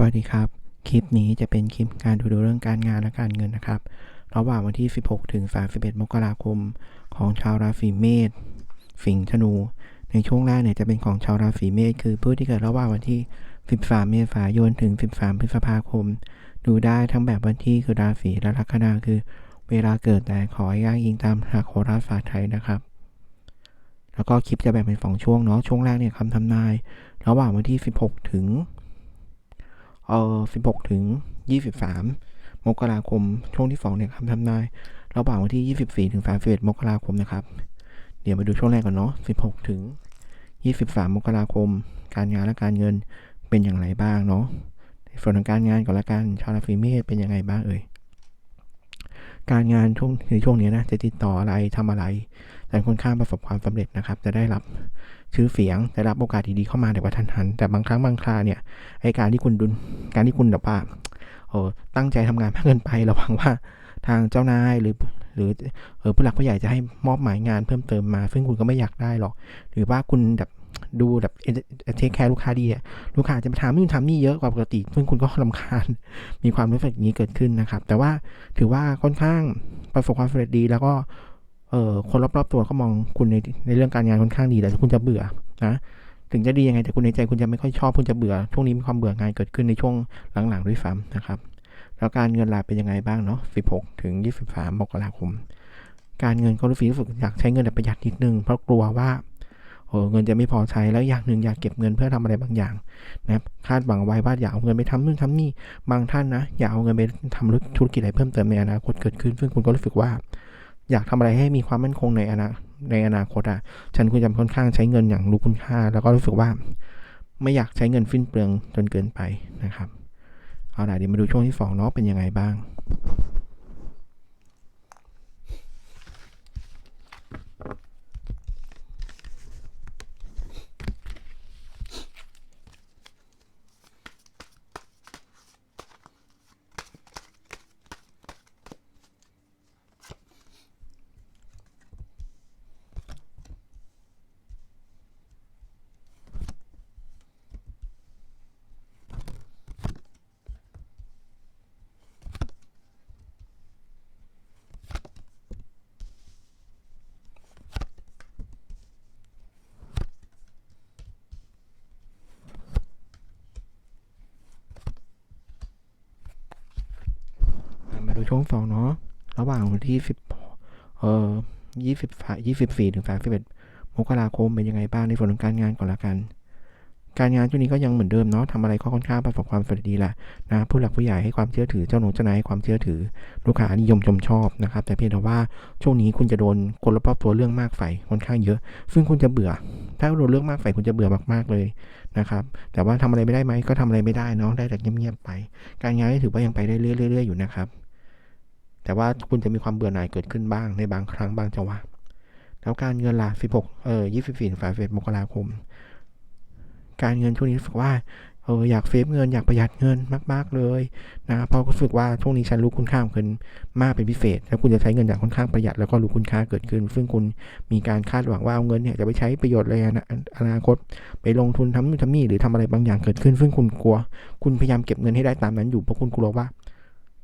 สวัสดีครับ คลิปนี้จะเป็นคลิปการดูดูเรื่องการงานและการเงินนะครับ ระหว่างวันที่ 16 ถึง 31 มกราคม ของชาวราศีเมษ สิงห์ ธนู ในช่วงแรกเนี่ยจะเป็นของชาวราศีเมษ คือผู้ที่เกิดระหว่างวันที่ 13 เมษายน ถึง 13 พฤษภาคม ดูได้ทั้งแบบวันที่คือราศีและลัคนาคือ เวลาเกิดแต่ขอให้อ้างอิงตามหลักโหราศาสตร์ไทยนะครับแล้วก็คลิปจะแบ่งเป็นสองช่วงเนาะช่วงแรกเนี่ยคำทำนาย ระหว่างวันที่ 16 ถึง เออ16 ถึง 23 มกราคม ช่วงที่2เนี่ยคำทำนายระหว่างวันที่ 24 ถึง 31 มกราคมนะครับ เดี๋ยวมาดูช่วงแรกก่อนเนาะ 16 ถึง 23 มกราคม การงานและการเงินเป็นอย่างไรบ้างเนาะในส่วนของการงานก่อนละกัน ชาวราศีเมษเป็นยังไงบ้างเอ่ย การงานช่วงในช่วงนี้นะ จะติดต่ออะไรทำอะไร แต่ค่อนข้างประสบความสำเร็จนะครับ จะได้รับชื่อเสียงได้รับโอกาสดีๆเข้ามาในวัฒนหัน แต่บางครั้งบางคราเนี่ยไอการที่คุณดุนการที่คุณแบบว่าเออตั้งใจทำงานมากเกินไประวังว่าทางเจ้านายหรือหรือเออผู้หลักผู้ใหญ่จะให้มอบหมายงานเพิ่มเติมมา ซึ่งคุณก็ไม่อยากได้หรอก หรือว่าคุณแบบดูแบบเทคแคร์ลูกค้าดีอะลูกค้าจะมาถามนู่นทำนี่เยอะกว่าปกติ ซึ่งคุณก็ลำคาญ มีความรู้สึกอย่างนี้เกิดขึ้นนะครับ แต่ว่าถือว่าค่อนข้างประสบความสำเร็จดี แล้วก็ เออคนรอบๆตัวก็มองคุณในในเรื่องการงานค่อนข้างดีแต่คุณจะเบื่อนะถึงจะดียังไงแต่คุณในใจคุณจะไม่ค่อยชอบคุณจะเบื่อช่วงนี้มีความเบื่องายเกิดขึ้นในช่วงหลังๆด้วยซ้ำนะครับ แล้วการเงินล่ะเป็นยังไงบ้างเนาะ 16 ถึง 23 มกราคม การเงินก็รู้สึกรู้สึกอยากใช้เงินแบบประหยัดนิดนึงเพราะกลัวว่าโอ้เงินจะไม่พอใช้แล้วอย่างหนึ่งอยากเก็บเงินเพื่อทำอะไรบางอย่างนะครับคาดหวังไว้ว่าอยากเอาเงินไปทำนู่นทำนี่บางท่านนะอยากเอาเงินไปทำธุรกิจอะไรเพิ่มเติมในอนาคตเกิดขึ้น ซึ่งคุณก็รู้สึกว่า อยากทำอะไรให้มีความมั่นคงในอนาในอนาคตอะฉันควรจะค่อนข้างใช้เงินอย่างรู้คุณค่า แล้วก็รู้สึกว่าไม่อยากใช้เงินฟิ้นเปลืองจนเกินไปนะครับเอาล่ะเดี๋ยวมาดูช่วงที่สองเนาะเป็นยังไงบ้าง ช่วงสองเนาะระหว่างวันที่สิบเอ่อยี่สิบยี่สิบสี่ถึงสามสิบเอ็ดมกราคมเป็นยังไงบ้างในส่วนของการงานก่อนละกัน การงานช่วงนี้ก็ยังเหมือนเดิมเนาะทำอะไรก็ค่อนข้างประสบความสำเร็จดีแหละนะผู้หลักผู้ใหญ่ให้ความเชื่อถือเจ้าหนูเจ้านายให้ความเชื่อถือลูกค้านิยมชมชอบนะครับ แต่เพียงแต่ว่าช่วงนี้คุณจะโดนคนรอบตัวเรื่องมากใส่ค่อนข้างเยอะ ซึ่งคุณจะเบื่อ ถ้าโดนเรื่องมากใส่คุณจะเบื่อมากๆเลยนะครับ แต่ว่าทำอะไรไม่ได้ไหมก็ทำอะไรไม่ได้เนาะได้แต่เงียบๆไป การงานถือว่ายังไปได้เรื่อยๆอยู่นะครับ แต่ว่าคุณจะมีความเบื่อหน่ายเกิดขึ้นบ้างในบางครั้งบางจังหวะแล้วการเงินล่ะ16เออ24ถึง31มกราคม การเงินช่วงนี้รู้สึกว่าเอออยากเซฟเงินอยากประหยัดเงินมาก ๆเลยนะเพราะรู้สึกว่าช่วงนี้ฉันรู้คุณค่าของเงินมากเป็นพิเศษ แล้วคุณจะใช้เงินอย่างค่อนข้างประหยัดแล้วก็รู้คุณค่าเกิดขึ้น ซึ่งคุณมีการคาดหวังว่าเอาเงินเนี่ยจะไปใช้ประโยชน์เลยนอนาคต ไปลงทุนทำนู่นทำนี่หรือทำอะไรบางอย่างเกิดขึ้น ซึ่งคุณกลัว คุณพยายามเก็บเงินให้ได้ตามนั้นอยู่เพราะคุณกลัวว่า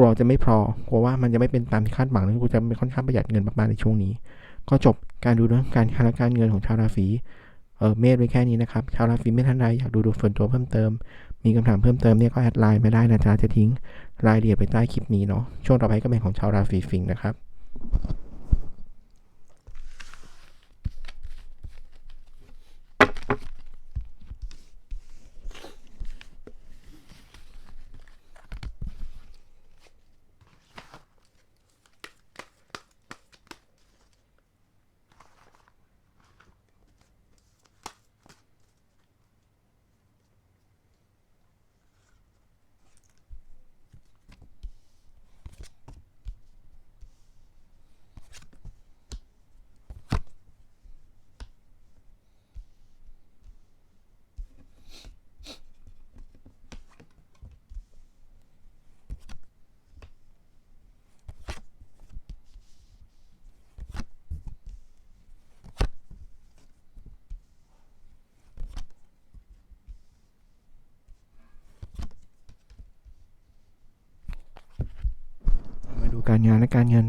ลัวจะไม่พอกลัวว่ามันจะไม่เป็นตามที่คาดหวังแล้วกูจะเป็นค่อนข้างประหยัดเงินมากๆในช่วงนี้ ก็จบการดูเรื่องการคาและการเงินของชาวราศีเออเมษไว้แค่นี้นะครับ ชาวราศีเมษท่านใดอยากดูดูส่วนตัวเพิ่มเติม มีคำถามเพิ่มเติมเนี่ยก็แอดไลน์ไม่ได้นะจ๊ะจะทิ้งรายละเอียดไปใต้คลิปนี้เนาะช่วงต่อไปก็เป็นของชาวราศีสิงห์นะครับ การงานและการเงิน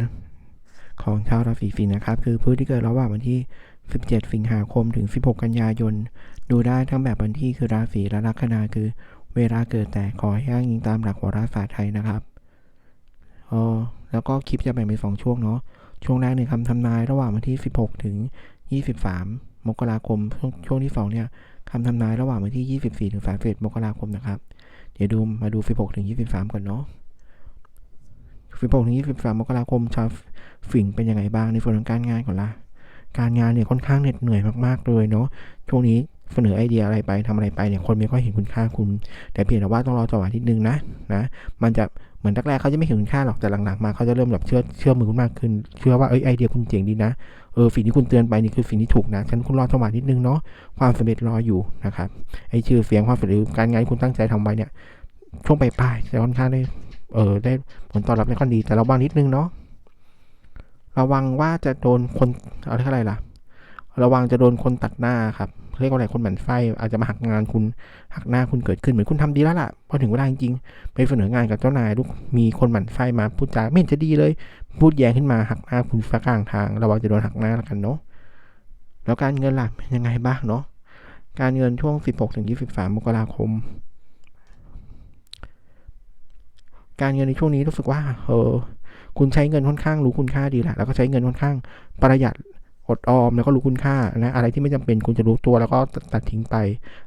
ของชาวราศีสิงห์นะครับ คือผู้ที่เกิดระหว่างวันที่ 17 สิงหาคมถึง 16 กันยายน ดูได้ทั้งแบบวันที่คือราศีและลัคนาคือ เวลาเกิดแต่ขอให้อ้างอิงตามหลักโหราศาสตร์ไทยนะครับอ๋อแล้วก็คลิปจะแบ่งเป็นสองช่วงเนาะช่วงแรกเนี่ยคำทำนายระหว่างวันที่ 16 ถึง 23 มกราคม ช่วงช่วงที่สองเนี่ยคำทำนายระหว่างวันที่ 24 ถึง 31 มกราคมนะครับ เดี๋ยวดูมาดู 16 ถึง 23 ก่อนเนาะ 16ถึง23มกราคมชาวฝิ่งเป็นยังไงบ้างในส่วนของการงานก่อนละการงานเนี่ยค่อนข้างเหน็ดเหนื่อยมากๆเลยเนาะช่วงนี้เสนอไอเดียอะไรไปทำอะไรไปเนี่ยคนไม่ค่อยเห็นคุณค่าคุณ แต่เพียงแต่ว่าต้องรอจังหวะนิดนึงนะนะมันจะเหมือนแรกๆเขาจะไม่เห็นคุณค่าหรอกแต่หลังๆมาเขาจะเริ่มแบบเชื่อเชื่อมือคุณมากขึ้น เชื่อว่าเอ้ยไอเดียคุณเจ๋งดีนะเออสิ่งที่คุณเตือนไปนี่คือสิ่งที่ถูกนะฉันคุณรอจังหวะนิดนึงเนาะความสำเร็จรออยู่นะครับไอชื่อเสียงความสำเร็จการงานที่คุณตั้งใจทำไปเนี่ยช่วงปลายๆจะค่อนข้างได้ เออได้ผลตอบรับได้ค่อนดีแต่ระวังนิดนึงเนาะระวังว่าจะโดนคนอาเรียกอะไรล่ะ ระวังจะโดนคนตัดหน้าครับเรียกว่าอะไรคนหมั่นไส้อาจจะมาหักงานคุณหักหน้าคุณเกิดขึ้นเหมือนคุณทำดีแล้วล่ะพอถึงเวลาจริงๆไปเสนองานกับเจ้านายลูกมีคนหมั่นไส้มาพูดจาไม่เห็นจะดีเลย พูดแย้งขึ้นมาหักหน้าคุณฟ้ากลางทาง ระวังจะโดนหักหน้าแล้วกันเนาะแล้วการเงินล่ะเป็นยังไงบ้างเนาะการเงินช่วง 16ถึง23มกราคม การเงินในช่วงนี้รู้สึกว่าเออคุณใช้เงินค่อนข้างรู้คุณค่าดีแหละแล้วก็ใช้เงินค่อนข้างประหยัดอดออมแล้วก็รู้คุณค่านะอะไรที่ไม่จำเป็นคุณจะรู้ตัวแล้วก็ตัดทิ้งไป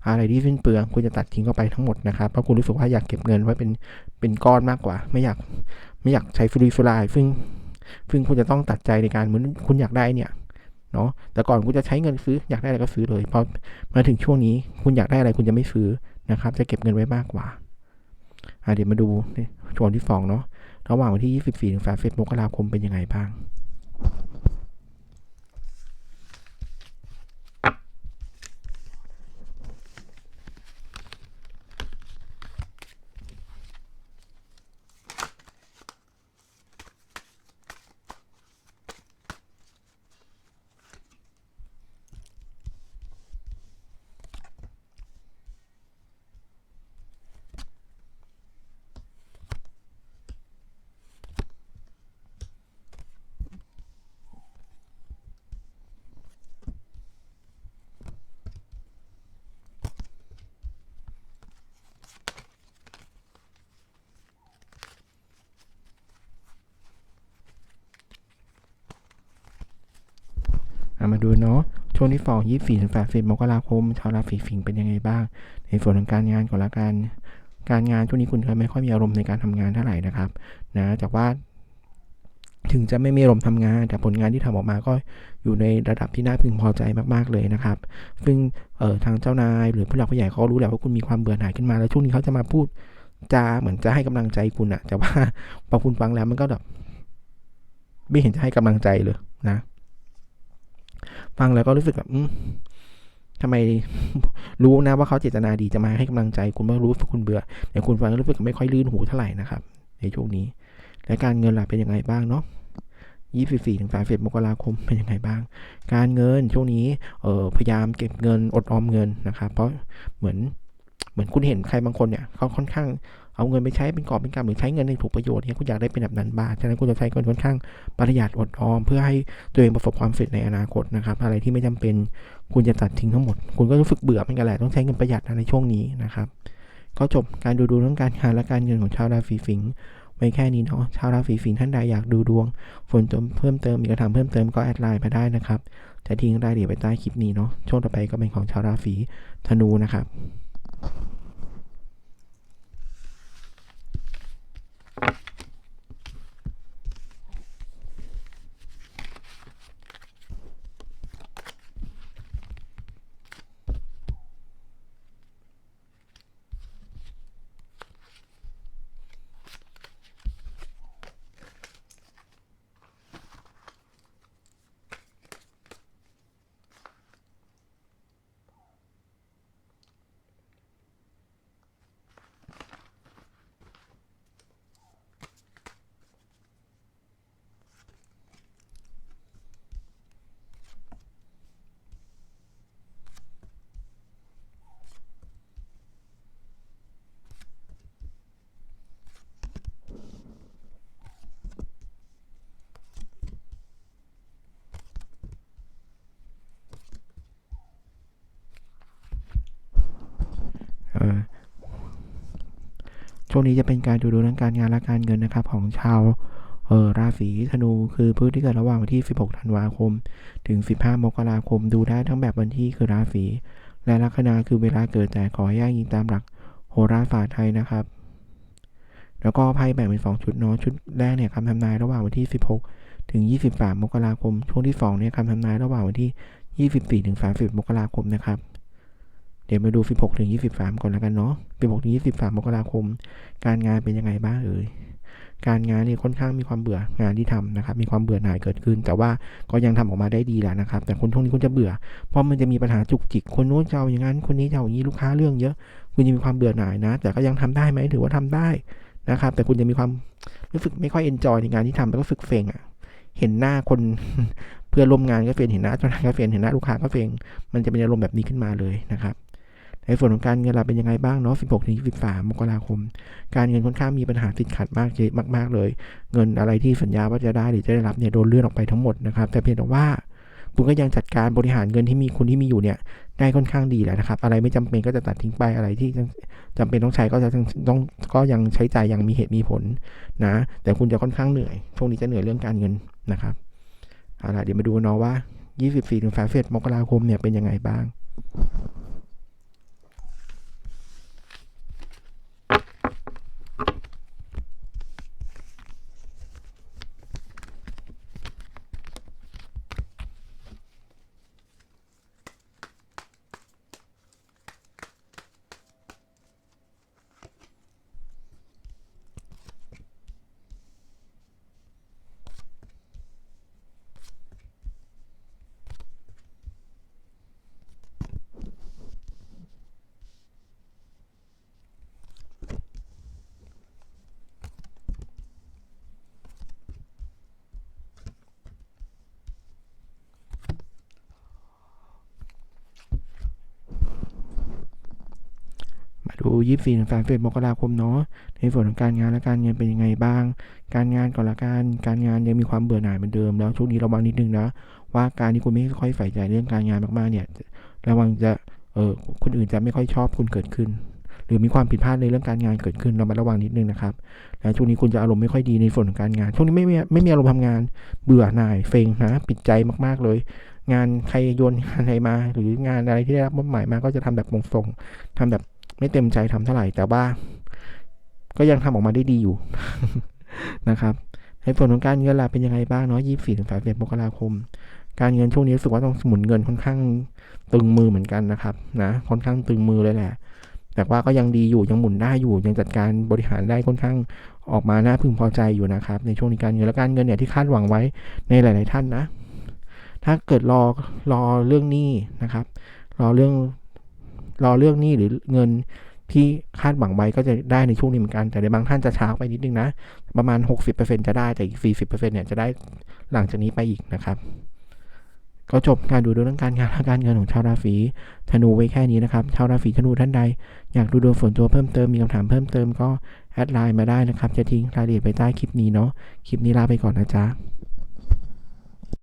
อะไรที่สิ้นเปลืองคุณจะตัดทิ้งเข้าไปทั้งหมดนะครับเพราะคุณรู้สึกว่าอยากเก็บเงินไว้เป็นเป็นก้อนมากกว่า ไม่อยากไม่อยากใช้ฟรีฟลายซึ่งซึ่งคุณจะต้องตัดใจในการเหมือนคุณอยากได้เนี่ยเนาะแต่ก่อนคุณจะใช้เงินซื้ออยากได้อะไรก็ซื้อเลยพอมาถึงช่วงนี้คุณอยากได้อะไรคุณจะไม่ซื้อนะครับ จะเก็บเงินไว้มากกว่าอะเดี๋ยวมาดู ช่วงที่สองเนาะระหว่างวันที่ 24ถึง30มกราคมเป็นยังไงบ้าง มาดูเนาะช่วงที่สองยี่สี่ถึงแปดสิบมกราคมชาวราศีสิงห์เป็นยังไงบ้าง ในส่วนของการงานก่อนละกัน การงานช่วงนี้คุณจะไม่ค่อยมีอารมณ์ในการทำงานเท่าไหร่นะครับ นะจากว่า ถึงจะไม่มีอารมณ์ทำงาน แต่ผลงานที่ทำออกมาก็อยู่ในระดับที่น่าพึงพอใจมากๆเลยนะครับ ซึ่งเอ่อทางเจ้านายหรือผู้หลักผู้ใหญ่เขารู้แหละว่าคุณมีความเบื่อหน่ายขึ้นมาแล้วช่วงนี้เขาจะมาพูดจาเหมือนจะให้กำลังใจคุณอะแต่ว่าพอคุณฟังแล้วมันก็แบบไม่เห็นจะให้กำลังใจเลยนะ ฟังแล้วก็รู้สึกแบบทำไมรู้นะว่าเขาเจตนาดีจะมาให้กำลังใจ คุณไม่รู้สึกคุณเบื่อแต่คุณฟังรู้สึกไม่ค่อยลื่นหูเท่าไหร่นะครับ ในช่วงนี้ และการเงินล่ะเป็นยังไงบ้างเนาะ24ถึง31มกราคมเป็นยังไงบ้าง การเงินช่วงนี้เออพยายามเก็บเงินอดออมเงินนะครับ เพราะเหมือนเหมือนคุณเห็นใครบางคนเนี่ยเขาค่อนข้าง เอาเงินไปใช้เป็นกอบเป็นกำหรือใช้เงินในถูกประโยชน์เนี่ยคุณอยากได้เป็นแบบนั้นบ้างฉะนั้นคุณจะใช้เงินค่อนข้างประหยัดอดออม เพื่อให้ตัวเองประสบความสำเร็จในอนาคตนะครับ อะไรที่ไม่จำเป็นคุณจะตัดทิ้งทั้งหมด คุณก็รู้สึกเบื่อเหมือนกันแหละต้องใช้เงินประหยัดในช่วงนี้นะครับ ก็จบการดูดวงเรื่องการงานและการเงินของชาวราศีสิงห์ไว้แค่นี้เนาะชาวราศีสิงห์ท่านใดอยากดูดวงฝนเติมเพิ่มเติมมีกระทำเพิ่มเติมก็แอดไลน์มาได้นะครับจะทิ้งรายละเอียดไว้ใต้คลิปนี้เนาะช่วงต่อไปก็เป็นของชาวราศีธนูนะครับ ช่วงนี้จะเป็นการดูดวงเรื่องการงานและการเงินนะครับของชาวเออราศีธนูคือพื้นที่เกิดระหว่างวันที่ 16 ธันวาคม ถึง 15 มกราคม ดูได้ทั้งแบบวันที่คือราศีและลัคนาคือเวลาเกิดแต่ขอให้อ้างอิงตามหลักโหราศาสตร์ไทยนะครับ แล้วก็ไพ่แบ่งเป็นสองชุดเนาะชุดแรกเนี่ยคำทำนายระหว่างวันที่ 16 ถึง 23 มกราคม ช่วงที่2เนี่ยคำทำนายระหว่างวันที่ 24 ถึง 30 มกราคมนะครับ เดี๋ยวมาดู 16 ถึง 23 ก่อนแล้วกันเนาะ 16 ถึง 23 มกราคม การงานเป็นยังไงบ้างเอ่ย การงานนี่ค่อนข้างมีความเบื่องานที่ทำนะครับ มีความเบื่อหน่ายเกิดขึ้น แต่ว่าก็ยังทำออกมาได้ดีแหละนะครับ แต่คนช่วงนี้คุณจะเบื่อ เพราะมันจะมีปัญหาจุกจิก คนโน้นจะเอาอย่างนั้น คนนี้จะเอาอย่างนี้ลูกค้าเรื่องเยอะ คุณจะมีความเบื่อหน่ายนะ แต่ก็ยังทำได้ไหมถือว่าทำได้นะครับ แต่คุณจะมีความรู้สึกไม่ค่อยเอนจอยในงานที่ทำแล้วก็รู้สึกเฟงอะ เห็นหน้าคนเพื่อนร่วมงานก็เฟงเห็นหน้าเจ้านายก็เฟงเห็นหน้าลูกค้าก็เฟงมันจะเป็นอารมณ์แบบนี้ขึ้นมาเลยนะครับ ในส่วนของการเงินเราเป็นยังไงบ้างเนาะ 16 ถึง 23 มกราคม การเงินค่อนข้างมีปัญหาติดขัดมากเยอะมาก ๆ เลย เงินอะไรที่สัญญาว่าจะได้หรือจะได้รับเนี่ยโดนเลื่อนออกไปทั้งหมดนะครับ แต่เพียงแต่ว่าคุณก็ยังจัดการบริหารเงินที่มีคุณที่มีอยู่เนี่ยได้ค่อนข้างดีแหละนะครับ อะไรไม่จำเป็นก็จะตัดทิ้งไปอะไรที่จำเป็นต้องใช้ก็จะต้องก็ยังใช้จ่ายอย่างมีเหตุมีผลนะ แต่คุณจะค่อนข้างเหนื่อยช่วงนี้จะเหนื่อยเรื่องการเงินนะครับเอาล่ะเดี๋ยวมาดูเนาะว่า 24ถึง31มกราคมเนี่ยเป็นยังไงบ้าง มาดู24ถึง31มกราคมเนาะในส่วนของการงานและการเงินเป็นยังไงบ้าง การงานก่อนละกันการงานยังมีความเบื่อหน่ายเหมือนเดิมแล้วช่วงนี้ระวังนิดนึงนะว่าการที่คุณไม่ค่อยใส่ใจเรื่องการงานมากๆเนี่ยระวังจะเออคนอื่นจะไม่ค่อยชอบคุณเกิดขึ้น หรือมีความผิดพลาดในเรื่องการงานเกิดขึ้นเรามาระวังนิดนึงนะครับแล้วช่วงนี้คุณจะอารมณ์ไม่ค่อยดีในส่วนของการงาน ช่วงนี้ไม่มีไม่มีอารมณ์ทำงาน เบื่อหน่ายเฟงนะปิดใจมากๆเลย งานใครโยนงานอะไรมา หรืองานอะไรที่ได้รับมอบหมายมาก็จะทำแบบส่งๆทำแบบ ไม่เต็มใจทำเท่าไหร่ แต่ว่า ก็ยังทำออกมาได้ดีอยู่นะครับในส่วนของการเงินล่ะเป็นยังไงบ้างเนาะ24ถึง31มกราคม การเงินช่วงนี้รู้สึกว่าต้องหมุนเงินค่อนข้างตึงมือเหมือนกันนะครับนะค่อนข้างตึงมือเลยแหละ แต่ว่าก็ยังดีอยู่ยังหมุนได้อยู่ ยังจัดการบริหารได้ค่อนข้างออกมาน่าพึงพอใจอยู่นะครับ ในช่วงนี้การเงินและการเงินเนี่ยที่คาดหวังไว้ในหลาย ๆ ท่านนะ ถ้าเกิดรอรอเรื่องนี้นะครับ รอเรื่อง รอเรื่องหนี้หรือเงินที่คาดหวังไว้ก็จะได้ในช่วงนี้เหมือนกัน แต่ในบางท่านจะช้าไปนิดนึงนะ ประมาณ 60%จะได้ แต่อีก 40%เนี่ยจะได้หลังจากนี้ไปอีกนะครับ ก็จบการดูดวงเรื่องการงานและการเงินของชาวราศีธนูไว้แค่นี้นะครับ ชาวราศีธนูท่านใด อยากดูดวงส่วนตัวเพิ่มเติม มีคำถามเพิ่มเติมก็แอดไลน์มาได้นะครับ จะทิ้งรายละเอียดไปใต้คลิปนี้เนาะ คลิปนี้ลาไปก่อนนะจ๊ะ